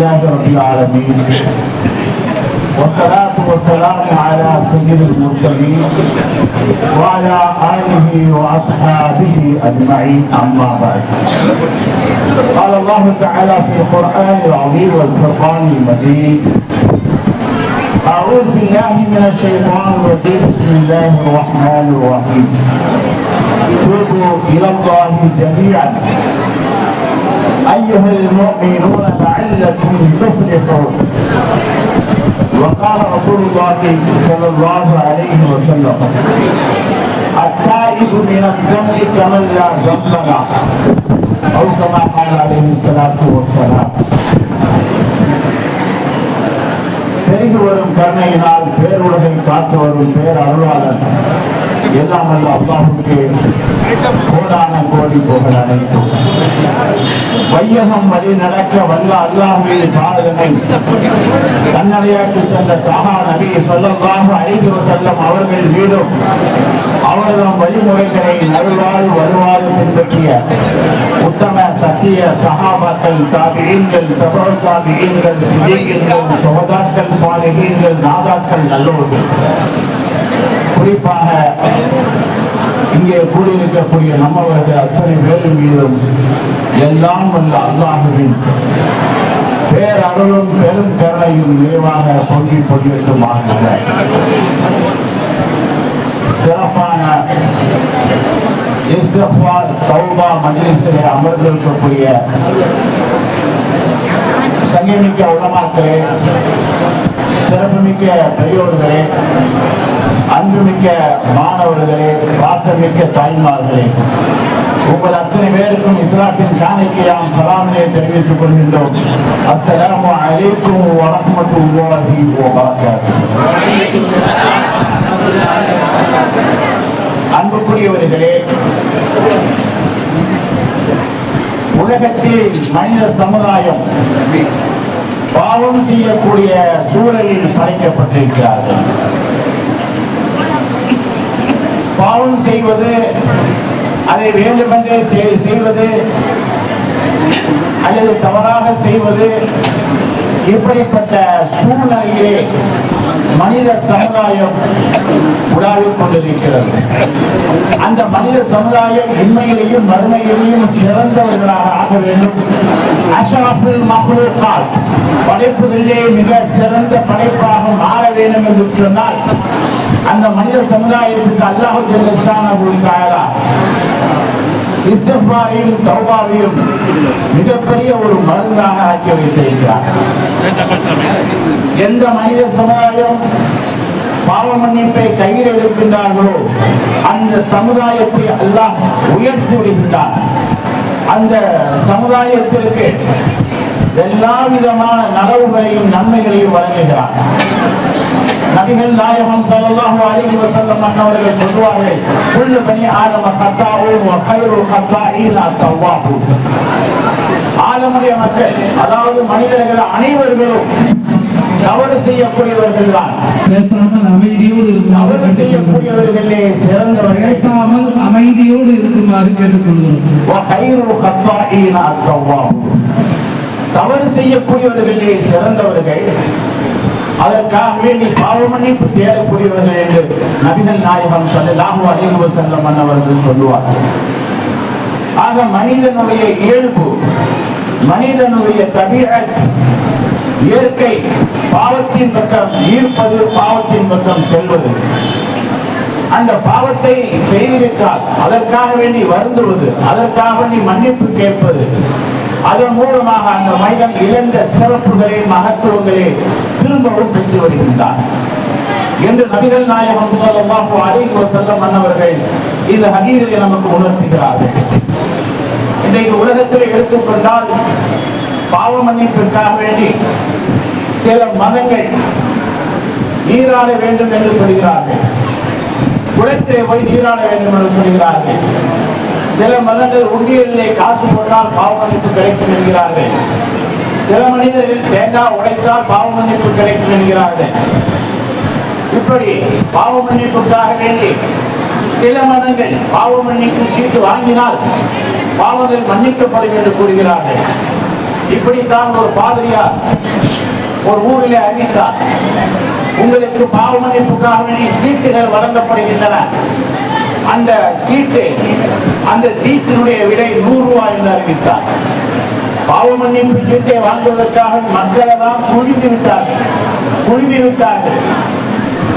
لله رب العالمين. والصلاة والسلام على سيد المرسلين وعلى آله وأصحابه أجمعين أما بعد. قال الله تعالى في القرآن العظيم والفرقان المجيد أعوذ بالله من الشيطان الرجيم بسم الله الرحمن الرحيم. توبوا إلى الله جميعا. أيها المؤمنون لعلكم تفلحون وقال رسول الله صلى الله عليه وسلم التائب من الذنب كمن لا ذنب له أو كما قال عليه الصلاة والسلام பெருகி வரும் கருணையினால் பேருலகை காத்து வரும் பேர் அருளாளர் எல்லாம் அல்ல அல்லாஹுக்கு கோடான கோடி புகழ் அனைத்தும். வையகம் வழி நடக்க வல்ல அல்லாஹுவின் பாதனை தன்னடையாக்கு சென்ற தாகா நபி சொல்லல்லாஹு அழைத்து செல்லும் அவர்கள் மீதும் அவர்தம் வழிமுறைகளை நல்வாழ் வருவாறு பின்பற்றிய உத்தம சத்திய சகாபாக்கள் தாபியங்கள் தபல் தாபியங்கள் சிதீகங்கள் சோதாக்கள் சுவாமிகள் நாதாக்கள் நல்லவர்கள். குறிப்பாக இங்கே கூடியிருக்கக்கூடிய நம்மவர்கள் அத்தனை பேரும் மீதும் எல்லாம் வல்ல அல்லாஹுவின் பேரருளும் பெரும் கருணையும் நிறைவாக பொங்கி பொங்கிட்டுமாக சிறப்பான இஸ்தபால் சௌபா மஜ்லிசிலே அமர்ந்திருக்கக்கூடிய சங்கமிக்க உலமாக்களே சிறப்புமிக்க பெரியோர்களே அன்புமிக்க மாணவர்களே பாசமிக்க தாய்மார்களே உங்கள் அத்தனை பேருக்கும் இஸ்லாத்தின் காணிக்கு நாம் சலாமினை தெரிவித்துக் கொள்கின்றோம். அஸ்ஸலாமு அலைக்கும் வரஹ்மத்துல்லாஹி உருவாகி அன்புக்குரியவர்களே உலகத்தில் மனித சமுதாயம் பாவம் செய்யக்கூடிய சூழலில் படைக்கப்பட்டிருக்கிறார்கள். பாவம் செய்வது அதை வேண்டுமென்றே செய்- செய்வது அல்லது தவறாக செய்வது இப்படிப்பட்ட சூழ்நிலையிலே மனித சமுதாயம் உலாவிக் கொண்டிருக்கிறது. அந்த மனித சமுதாயம் உண்மையிலேயும் மறுமையிலேயும் சிறந்தவர்களாக ஆக வேண்டும். அஷரஃபுல் மஹ்லூகாத் படைப்புகளிலே மிக சிறந்த படைப்பாக மாற வேண்டும் என்று சொன்னால் அந்த மனித சமுதாயத்துக்கு அல்லாஹு ஜல்லஷானஹு தஆலா இஸ்திஃபாரையும் தௌபாவையும் மிகப்பெரிய ஒரு மருந்தாக ஆக்கி வைத்திருக்கிறார் எந்த மனித சமுதாயம் பாவ மன்னிப்பை கையில் எடுக்கின்றார்களோ அந்த சமுதாயத்தை எல்லாம் உயர்த்தி விடுகின்றார் அந்த சமுதாயத்திற்கு எல்லா விதமான நலவுகளையும் நன்மைகளையும் வழங்குகிறார் நபிகள் நாயகம் சல்லாஹு அலிஹி வசல்லம் அவர்கள் சொல்லுவார்கள் குள்ளு பனி ஆதம கத்தாவும் வகைரு கத்தா ஈலா தவ்வாபு. ஆதமுடைய மக்கள் அதாவது மனிதர்கள் அனைவர்களும் தவறு செய்யக்கூடியவர்கள் தான் பேசாமல் அமைதியோடு தவறு செய்யக்கூடியவர்களே சிறந்தவர் பேசாமல் அமைதியோடு இருக்குமாறு கேட்டுக்கொள்கிறோம். தவறு செய்யக்கூடியவர்களே சிறந்தவர்கள் அதற்காக வேண்டி பாவ மன்னிப்பு தேடக்கூடியவர்கள் என்று நபிகள் நாயகம் சொல்லலாம் அலைஹி செல்லம் அவர்கள் சொல்லுவார் ஆக மனிதனுடைய இயல்பு மனிதனுடைய தவிர இயற்கை பாவத்தின் பக்கம் ஈர்ப்பது பாவத்தின் பக்கம் செல்வது. அந்த பாவத்தை செய்திருக்கால் அதற்காக வேண்டி வருந்துவது அதற்காக வேண்டி மன்னிப்பு கேட்பது. அதன் மூலமாக அந்த மனிதன் இழந்த சிறப்புகளே மகத்துவங்களே திரும்பவும் பெற்று வருகின்றார். என்று நபிகள் நாயகம் ஸல்லல்லாஹு அலைஹி வஸல்லம் மன்னவர்கள் இந்த ஹதீரை நமக்கு உணர்த்துகிறார்கள். இன்றைக்கு உலகத்தில் எடுத்துக்கொண்டால் பாவ மன்னிப்பிற்காக வேண்டி சில மதங்கள் நீராட வேண்டும் என்று சொல்கிறார்கள். குளத்திலே போய் நீராட வேண்டும் என்று சொல்கிறார்கள். சில மதங்கள் உண்டியலிலே காசு போட்டால் பாவ மன்னிப்பு கிடைக்கும் என்கிறார்கள். சில மனிதர்கள் தேங்காய் உடைத்தால் பாவ மன்னிப்பு கிடைக்கும் என்கிறார்கள். இப்படி பாவ மன்னிப்புக்காக வேண்டி சில மதங்கள் பாவ மன்னிப்பு சீட்டு வாங்கினால் பாவங்கள் மன்னிக்கப்படும் என்று கூறுகிறார்கள். இப்படித்தான் ஒரு பாதிரியார் ஒரு ஊரிலே அறிவித்தார். உங்களுக்கு பாவ மன்னிப்புக்காக வேண்டிய சீட்டுகள் வழங்கப்படுகின்றன. அந்த சீட்டு அந்த சீட்டினுடைய விலை நூறு ரூபாய் என்று அறிவித்தார். பாவ மன்னிப்பு சீட்டை வாங்குவதற்காக மக்கள் எல்லாம் குழுமி விட்டார்கள். குழுமி விட்டார்கள்.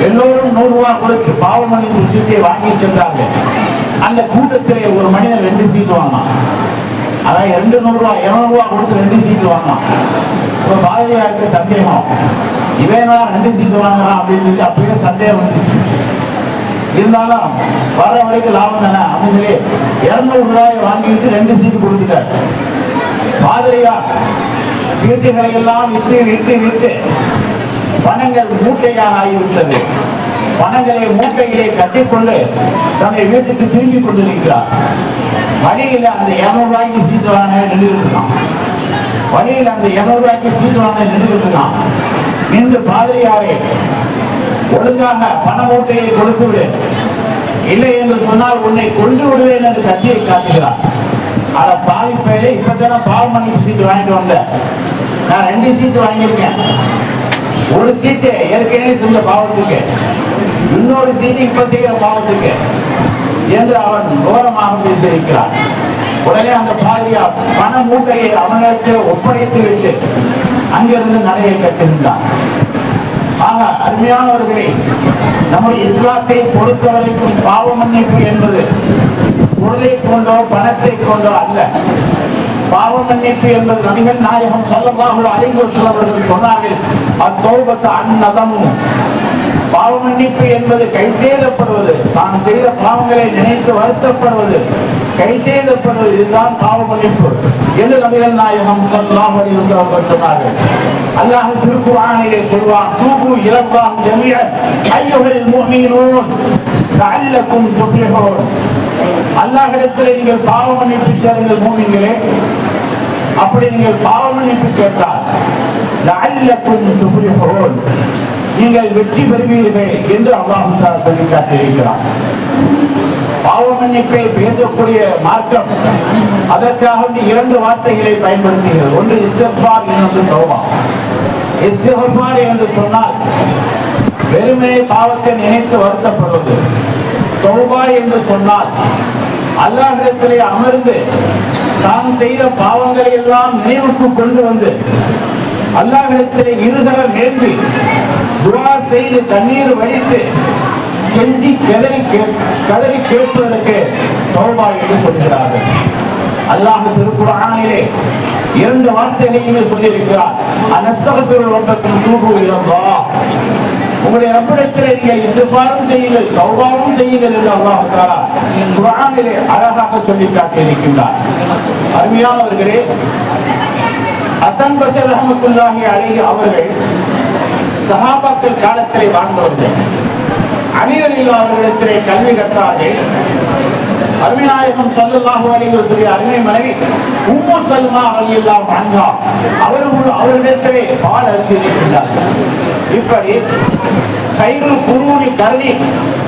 எல்லோரும் நூறு ரூபாய் கொடுத்து பாவ மன்னிப்பு சீட்டை வாங்கி சென்றார்கள். அந்த கூட்டத்திலே ஒரு மனிதன் ரெண்டு சீட்டு வாங்கினான். அதான் ரெண்டு நூறு ரூபாய் இருநூறு ரூபாய் கொடுத்து ரெண்டு சீட்டு வாங்கினான். இப்ப பாரதியாருக்கு சந்தேகம். இவன் ரெண்டு சீட்டு வாங்குறான் அப்படின்னு சொல்லி அப்படியே சந்தேகம் வந்துச்சு. இருந்தாலும் வர வரைக்கும் லாபம் தானே? அப்படின்னு சொல்லி இருநூறு ரூபாய் வாங்கிட்டு ரெண்டு சீட்டு கொடுத்துட்டார். பாதிரியா சீட்டுகளை எல்லாம் விட்டு விட்டு விட்டு பணங்கள் மூட்டையாக ஆகிவிட்டது. பணங்களை மூட்டையிலே கட்டிக்கொண்டு தன்னை வீட்டுக்கு திரும்பி கொண்டிருக்கிறார். வழியில் அந்த இருநூறு ரூபாய்க்கு சீட்டு வாங்க நின்றுட்டு வழியில் அந்த இருநூறு ரூபாய்க்கு சீட்டு வாங்க நின்றுட்டு இன்று இந்த பாதிரியாரை ஒழுங்காக பண மூட்டையை கொடுத்து விடு. இல்லை என்று சொன்னால் உன்னை கொண்டு விடுவேன் என்று கத்தியை காட்டுகிறார். அத பாவி பேரே இப்பதான பாவ மன்னிப்பு சீட்டு வாங்கிட்டு வந்தேன் நான் ரெண்டு சீட்டு வாங்கியிருக்கேன். ஒரு சீட்டு ஏற்கனவே செஞ்ச பாவத்துக்கு இன்னொரு சீட்டு இப்ப செய்கிற பாவத்துக்கு என்று அவன் கோரமாக பேசியிருக்கிறான். உடனே அந்த பாதியா பண மூட்டையை அவனுக்கு ஒப்படைத்து விட்டு அங்கிருந்து நடையை கட்டிருந்தான் ஆக அருமையானவர்களே நம்ம இஸ்லாத்தை பொறுத்தவரைக்கும் பாவ மன்னிப்பு என்பது பொருளை கொண்டோ பணத்தை கொண்டோ அல்ல. பாவ மன்னிப்பு என்பது நபிகள் நாயகம் சொல்லமாக அலைவசல் அவர்கள் சொன்னார்கள் அத்தோபத்து அந்நதமும் பாவ மன்னிப்பு என்பது கை செய்தப்படுவது தான் செய்த பாவங்களை நினைத்து வருத்தப்படுவது. கை செய்தப்படுவது இதுதான் பாவ மன்னிப்பு. என்று நபிகள் நாயகம் சொல்லலாம் அவர்கள் சொன்னார்கள். அல்லாஹ் திருக்குறானிலே சொல்வான் தூபு இலப்பாம் ஜமிய ஐயுகள் முஹ்மீனூன் லஅல்லக்கும் துஃப்லிஹூன். அல்லாஹிடத்தில் நீங்கள் பாவ மன்னிப்பு கேளுங்கள் மூமின்களே. அப்படி நீங்கள் பாவ மன்னிப்பு கேட்டால் லஅல்லக்கும் துஃப்லிஹூன். நீங்கள் வெற்றி பெறுவீர்கள் என்று அல்லாஹ் தஆலா சொல்லி காட்டியிருக்கிறார் பாவ மன்னிப்பை பேசக்கூடிய மார்க்கம் அதற்காக இரண்டு வார்த்தைகளை பயன்படுத்துகிறது. ஒன்று இஸ்தபார் என்று தௌபா. இஸ்தபார் என்று சொன்னால் வெறுமனே பாவத்தை நினைத்து வருத்தப்படுவது. தௌபா என்று சொன்னால் அல்லாஹிடத்திலே அமர்ந்து தான் செய்த பாவங்களை எல்லாம் நினைவுக்கு கொண்டு வந்து அல்லாஹிடத்திலே இருதர ஏந்தி துவா செய்து தண்ணீர் வடித்து கெஞ்சி கதறி கே- கதறி கேட்பதற்கு தௌபா என்று சொல்கிறார்கள். அல்லாஹ் திருக்குறானிலே இரண்டு வார்த்தைகளையுமே சொல்லியிருக்கிறார். அனஸ்தகத்தில் ஒன்றக்கும் தூபு இழந்தா உங்களுடைய ரப்பிடத்திலே நீங்கள் இஸ்திஃபாரும் செய்யுங்கள் தௌபாவும் செய்யுங்கள் என்று அல்லாஹ் தஆலா குர்ஆனிலே அழகாக சொல்லி காட்டியிருக்கின்றார். அருமையானவர்களே அசன் பசர் அஹமத்துல்லாஹி அழகி அவர்கள் சகாபாக்கள் காலத்திலே வாழ்ந்தவர்கள். அலிரலில் அவர்களிடத்திலே கல்வி கற்றார்கள். அருமைநாயகம் சல்லுல்லாஹு அலைஹி அருமை மனைவி உம்மு சல்மா ரலியல்லாஹு அன்ஹா அவர்கள் அவர்களிடத்திலே பால் அருந்திருக்கின்றார் இப்படி சைரு குருவி கருணி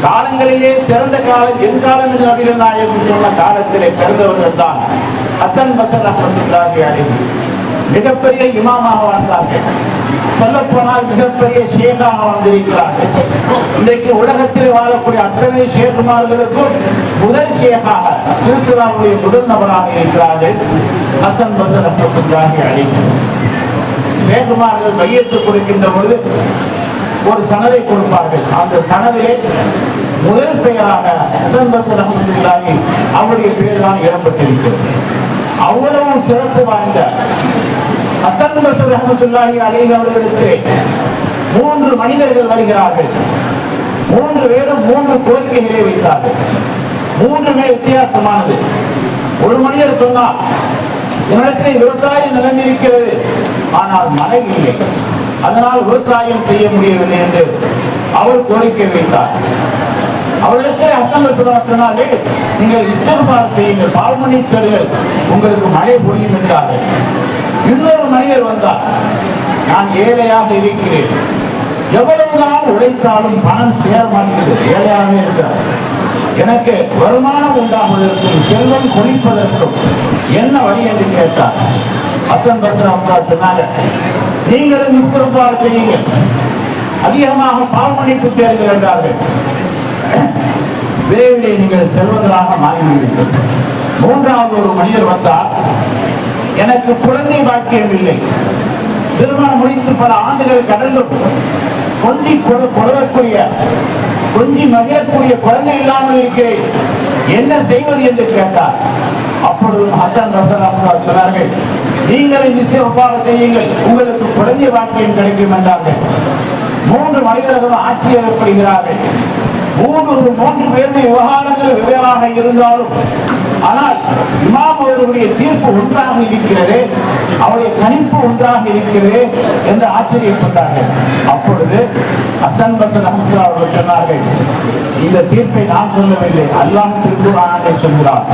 காலங்களிலே சிறந்த காலம் எதிர்காலம் என்று நபிகள் சொன்ன காலத்திலே பிறந்தவர்கள் தான் ஹசன் பசன் ரஹமத்துல்லாஹி அலைஹி. மிகப்பெரிய இமாமாக வாழ்ந்தார்கள். சொல்ல போனால் மிகப்பெரிய ஷேகாக வந்திருக்கிறார்கள் இன்றைக்கு உலகத்தில் வாழக்கூடிய அத்தனை ஷேகுமார்களுக்கும் முதல் ஷேகாக சிறுசிலாவுடைய முதல் நபராக இருக்கிறார்கள். ஹசன் பசன் ரஹமத்துல்லாஹி அலைஹி ஷேகுமார்கள் மையத்து கொடுக்கின்ற பொழுது ஒரு சனதை கொடுப்பார்கள். அந்த சனதிலே முதல் பெயராக ஹசன் பசன் ரஹமத்துல்லாஹி அவருடைய பெயர் தான் இடம்பெற்றிருக்கிறது அவ்வளவு சிறப்பு வாய்ந்த ஹசன் பசர் அஹமதுல்லாஹி அலைஹி அவர்களுக்கு மூன்று மனிதர்கள் வருகிறார்கள். மூன்று பேரும் மூன்று கோரிக்கைகளை வைத்தார்கள் மூன்றுமே வித்தியாசமானது. ஒரு மனிதர் சொன்னார் என்னிடத்தில் விவசாயம் நிலம் இருக்கிறது ஆனால் மழை இல்லை. அதனால் விவசாயம் செய்ய முடியவில்லை என்று அவர் கோரிக்கை வைத்தார். அவர்களுக்கே அசங்கள் சொன்னாலே நீங்கள் இஸ்லாமார் செய்யுங்கள் பால்மணி பெறுங்கள் உங்களுக்கு மழை பொழியும் என்றார்கள். இன்னொரு மனிதர் வந்தார். நான் ஏழையாக இருக்கிறேன். எவ்வளவுதான் உழைத்தாலும் பணம் சேர மாட்டேங்குது ஏழையாகவே இருக்கிறார். எனக்கு வருமானம் உண்டாவதற்கும் செல்வம் கொளிப்பதற்கும் என்ன வழி என்று கேட்டார். அசன் பஸ்ராம் சொன்னாங்க நீங்களும் இஸ்திரப்பார் செய்யுங்கள். அதிகமாக பாவமன்னிப்பு தேர்தல் என்றார்கள். விரைவிலே நீங்கள் செல்வங்களாக மாறிவிடுவீர்கள். மூன்றாவது ஒரு மனிதர் வந்தார். எனக்கு குழந்தை பாக்கியம் இல்லை. திருமணம் முடித்து பல ஆண்டுகள் கடந்தும் கொஞ்சி கொடு- கொடுக்கக்கூடிய கொஞ்சி மகிழக்கூடிய குழந்தை இல்லாமல் இருக்கிறேன். என்ன செய்வது என்று கேட்டார். அப்பொழுது ஹசன் ரசன் அவர்கள் சொன்னார்கள் நீங்களே நிச்சயமாக செய்யுங்கள். உங்களுக்கு குழந்தை வாக்கியம் கிடைக்கும் என்றார்கள். மூன்று மனிதர்கள் ஆட்சியரப்படுகிறார்கள் மூன்று மூன்று பேருடைய விவகாரங்கள் வெவ்வேறாக இருந்தாலும் ஆனால் இமாம் அவர்களுடைய தீர்ப்பு ஒன்றாக இருக்கிறது அவருடைய கணிப்பு ஒன்றாக இருக்கிறது என்று ஆச்சரியப்பட்டார்கள். அப்பொழுது அசன் பசன் அஹமது அவர்கள் சொன்னார்கள் இந்த தீர்ப்பை நான் சொல்லவில்லை அல்லாஹ் திருக்குறானை சொல்கிறார்.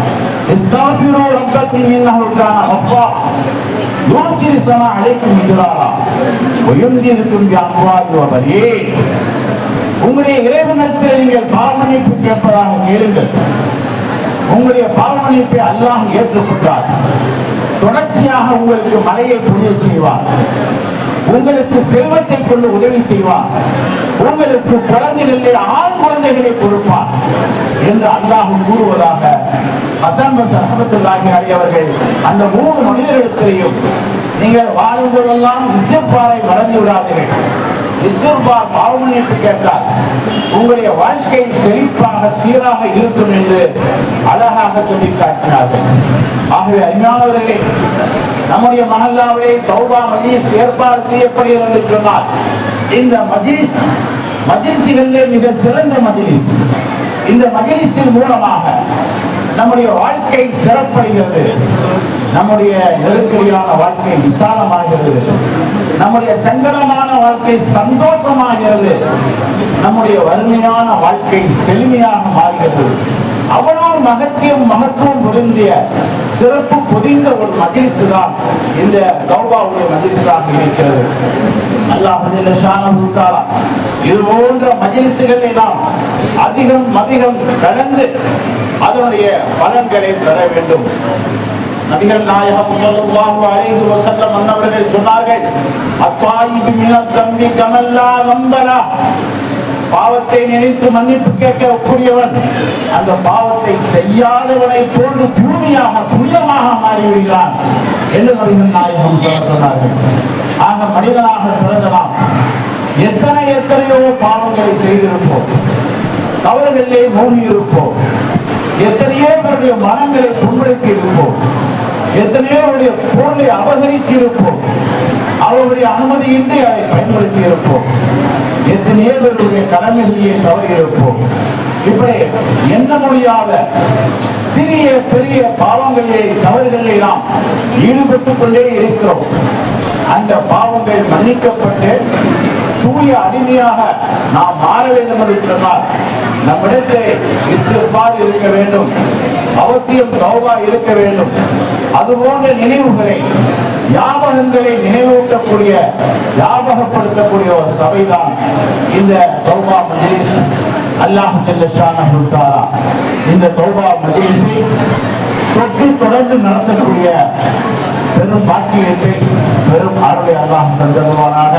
இஸ்தாபிரோ ரப்பத்தின் இன்னஹுக்கான அப்பா யோசிசனா அழைக்கும் மிதுராரா உயர்ந்திருக்கும் அம்பாதி அவரே உங்களுடைய இறைவனத்தில் நீங்கள் பாவமன்னிப்பு கேட்பதாக கேளுங்கள். உங்களுடைய பாவமன்னிப்பை அல்லாஹ் ஏற்றுக்கொண்டார். தொடர்ச்சியாக உங்களுக்கு மலையை புரிய செய்வார். உங்களுக்கு செல்வத்தை கொண்டு உதவி செய்வார். உங்களுக்கு குழந்தைகளில் ஆண் குழந்தைகளை கொடுப்பார் என்று அல்லாஹ் கூறுவதாக அசன் பஸ் அஹமத்துல்லாஹி அவர்கள் அந்த மூணு மனிதர்களிடத்திலையும் நீங்கள் வாழும்போதெல்லாம் இஸ்திஃபாரை வளர்ந்து விடாதீர்கள். இஸ்திஃபார் பாவமன்னிப்பு கேட்டார். உங்களுடைய வாழ்க்கை செழிப்பாக சீராக இருக்கும் என்று அழகாக சொல்லி காட்டினார்கள். ஆகவே அருமையானவர்களே நம்முடைய மகல்லாவிலே தௌபா மஜ்லிஸ் ஏற்பாடு செய்யப்படுகிறது என்று சொன்னால் இந்த மஜ்லிஸ் மஜ்லிஸுகளிலே மிக சிறந்த மஜிலிஸ் இந்த மஜிலிசின் மூலமாக நம்முடைய வாழ்க்கை சிறப்படுகிறது. நம்முடைய நெருக்கடியான வாழ்க்கை விசாலமாகிறது. நம்முடைய சங்கடமான வாழ்க்கை சந்தோஷமாகிறது. நம்முடைய வறுமையான வாழ்க்கை செழுமையாக மாறுகிறது. அவ்வளவு மகத்தியம் மகத்துவம் பொருந்திய சிறப்பு பொதிந்த ஒரு மகிழ்ச்சி தான் இந்த கௌபாவுடைய மகிழ்ச்சியாக இருக்கிறது. அல்லாஹ் இது போன்ற மகிழ்ச்சிகளை நாம் அதிகம் அதிகம் கடந்து அதனுடைய பலன்களை பெற வேண்டும். நபிகள் நாயகம் ஸல்லல்லாஹு அலைஹி வஸல்லம் அன்னவர்கள் சொன்னார்கள் அத்தாயிபு மினத் தம்பி கமல்லா நம்பலா பாவத்தை நினைத்து மன்னிப்பு கேட்கக்கூடியவன் அந்த பாவத்தை செய்யாதவனை போன்று தூய்மையாக புண்ணியமாக மாறிவிடுகிறான் என்று நபிகள் நாயகம் சொல்ல சொன்னார்கள். ஆக மனிதனாக பிறந்தலாம் எத்தனை எத்தனையோ பாவங்களை செய்திருப்போம். தவறுகளிலே மூழ்கி இருப்போம் எத்தனையோ பேருடைய மனங்களை புண்படுத்தி இருப்போம் எத்தனையோ பேருடைய பொருளை அபகரித்து இருப்போம் அவருடைய அனுமதியின்றி அதை பயன்படுத்தி இருப்போம் எத்தனையோ பேருடைய கடமைகளையே தவறி இருப்போம் இப்படி எண்ண முடியாத சிறிய பெரிய பாவங்களிலே தவறுகளிலே நாம் ஈடுபட்டுக் கொண்டே இருக்கிறோம். அந்த பாவங்கள் மன்னிக்கப்பட்டு தூய அடிமையாக நாம் மாற வேண்டும் என்று சொன்னால் நம்மிடத்தில் இஸ்திஃபார் இருக்க வேண்டும் அவசியம் தௌபா இருக்க வேண்டும். அது போன்ற நினைவுகளை ஞாபகங்களை நினைவூட்டக்கூடிய ஞாபகப்படுத்தக்கூடிய ஒரு சபைதான் இந்த தௌபா மஜிலிஸ். அல்லாஹ் ஜல்ல ஷானஹு இந்த தௌபா மஜிலிஸை தொட்டு தொடர்ந்து நடத்தக்கூடிய பெரும் பாக்கியத்தை பெரும் அருளை அல்லாஹ் தந்தருவானாக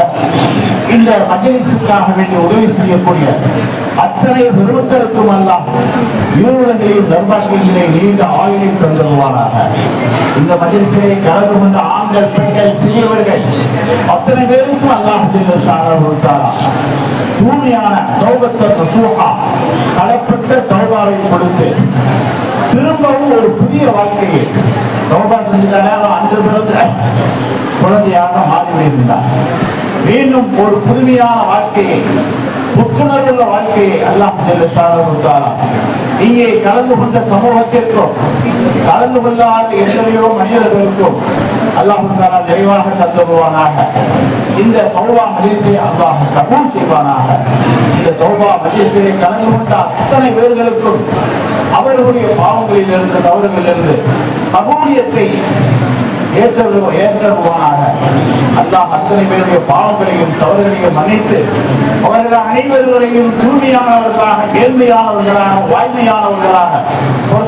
இந்த மஜலிசுக்காக வேண்டி உதவி செய்யக்கூடிய அத்தனை பெருமக்களுக்கும் அல்லாஹ் இருவர்களையும் நர்பாக்கியங்களை நீண்ட ஆயுளை தந்தருவானாக. இந்த மஜலிசிலே கலந்து கொண்ட ஆண்கள் பெண்கள் சிறியவர்கள் அத்தனை பேருக்கும் அல்லாஹ் கொடுத்தாரா தூய்மையான தௌபத்தை நசூகா கலப்பட்ட தௌபாவை கொடுத்து திரும்பவும் ஒரு புதிய வாழ்க்கையை தௌபா செஞ்சுட்டாலே அன்று பிறந்த குழந்தையாக மாறிவிடுகின்றார் மீண்டும் ஒரு புதுமையான வாழ்க்கையை புத்துணர்வுள்ள வாழ்க்கையை அல்லாம் ஜல்ல இங்கே கலந்து கொண்ட சமூகத்திற்கும் கலந்து கொள்ளாத எத்தனையோ மனிதர்களுக்கும் அல்லாஹ் நிறைவாக தந்துருவானாக இந்த சௌபா மஜிலிஸை அல்லாஹ் கபூல் செய்வானாக. இந்த சௌபா மஜிலிஸிலே கலந்து கொண்ட அத்தனை பேர்களுக்கும் அவர்களுடைய பாவங்களில் இருந்து தவறுகளிலிருந்து கபூலியத்தை ஏற்ற ஏற்றருவானாக அல்லாஹ் அத்தனை பேருடைய பாவங்களையும் தவறுகளையும் மன்னித்து அவர்கள் அனைவர்களையும் தூய்மையானவர்களாக நேர்மையானவர்களாக வாய்மையானவர்களாக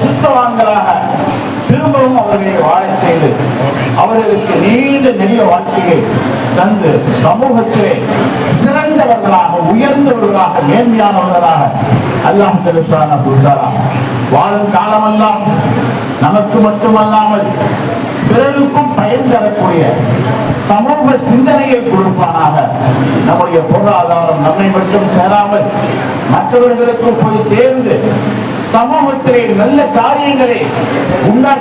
சுத்தவான்களாக திரும்பவும் அவர்களை வாழச் செய்து அவர்களுக்கு நீண்ட நெடிய வாழ்க்கையை தந்து சமூகத்திலே சிறந்தவர்களாக உயர்ந்தவர்களாக மேன்மையானவர்களாக அல்லாஹ் திருசான புத்தாரா வாழும் காலமெல்லாம் நமக்கு மட்டுமல்லாமல் பிறருக்கும் பயன் தரக்கூடிய சமூக சிந்தனையை கொடுப்பானாக. நம்முடைய பொருளாதாரம் நம்மை மட்டும் சேராமல் மற்றவர்களுக்கும் போய் சேர்ந்து சமூகத்திலே நல்ல காரியங்களை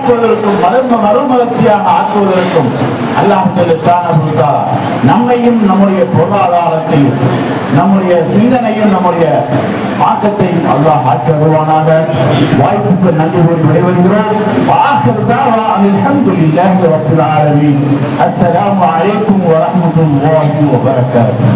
ஆக்குவதற்கும் மரும மறுமலர்ச்சியாக ஆக்குவதற்கும் அல்லாஹ் நம்மையும் நம்முடைய பொருளாதாரத்தையும் நம்முடைய சிந்தனையும் நம்முடைய ஆக்கத்தையும் அல்லாஹ் ஆக்கி வருவானாக வாய்ப்புக்கு நன்றி கூறி விடைபெறுகிறோம். ஆசிர் தாவா அல்ஹம்துலில்லாஹி ரப்பில் ஆலமீன். அஸ்ஸலாமு அலைக்கும் வரஹ்மத்துல்லாஹி வபரகாத்துஹு.